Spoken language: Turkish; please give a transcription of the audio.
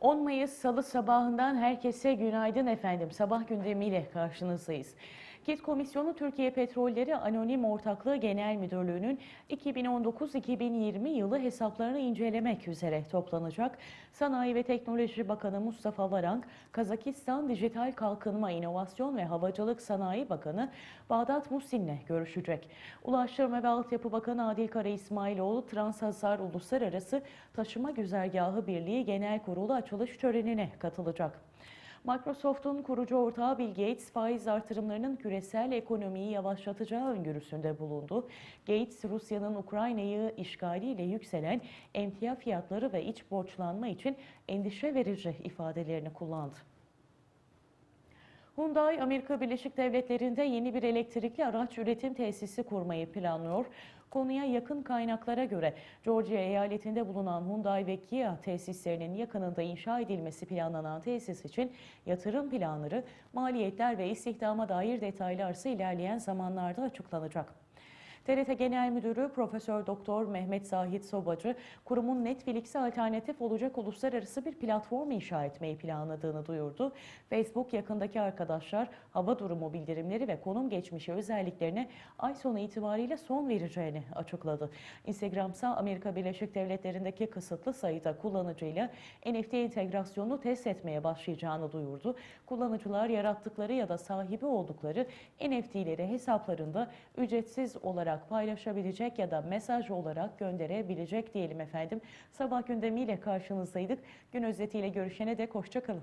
10 Mayıs Salı sabahından herkese günaydın efendim. Sabah gündemiyle karşınızdayız. KİT Komisyonu Türkiye Petrolleri Anonim Ortaklığı Genel Müdürlüğü'nün 2019-2020 yılı hesaplarını incelemek üzere toplanacak. Sanayi ve Teknoloji Bakanı Mustafa Varank, Kazakistan Dijital Kalkınma İnovasyon ve Havacılık Sanayi Bakanı Bağdat Musin'le görüşecek. Ulaştırma ve Altyapı Bakanı Adil Kara İsmailoğlu, Transhazar Uluslararası Taşıma Güzergahı Birliği Genel Kurulu açılış törenine katılacak. Microsoft'un kurucu ortağı Bill Gates faiz artırımlarının küresel ekonomiyi yavaşlatacağı öngörüsünde bulundu. Gates, Rusya'nın Ukrayna'yı işgaliyle yükselen emtia fiyatları ve iç borçlanma için endişe verici ifadelerini kullandı. Hyundai, Amerika Birleşik Devletleri'nde yeni bir elektrikli araç üretim tesisi kurmayı planlıyor. Konuya yakın kaynaklara göre Georgia eyaletinde bulunan Hyundai ve Kia tesislerinin yakınında inşa edilmesi planlanan tesis için yatırım planları, maliyetler ve istihdama dair detaylar ise ilerleyen zamanlarda açıklanacak. TRT Genel Müdürü Profesör Doktor Mehmet Zahit Sobacı, kurumun Netflix'e alternatif olacak uluslararası bir platform inşa etmeyi planladığını duyurdu. Facebook yakındaki arkadaşlar hava durumu bildirimleri ve konum geçmişi özelliklerine ay sonu itibariyle son vereceğini açıkladı. Instagram ise Amerika Birleşik Devletleri'ndeki kısıtlı sayıda kullanıcıyla NFT entegrasyonunu test etmeye başlayacağını duyurdu. Kullanıcılar yarattıkları ya da sahibi oldukları NFT'leri hesaplarında ücretsiz olarak paylaşabilecek ya da mesaj olarak gönderebilecek diyelim efendim. Sabah gündemiyle karşınızdaydık. Gün özetiyle görüşene dek hoşçakalın.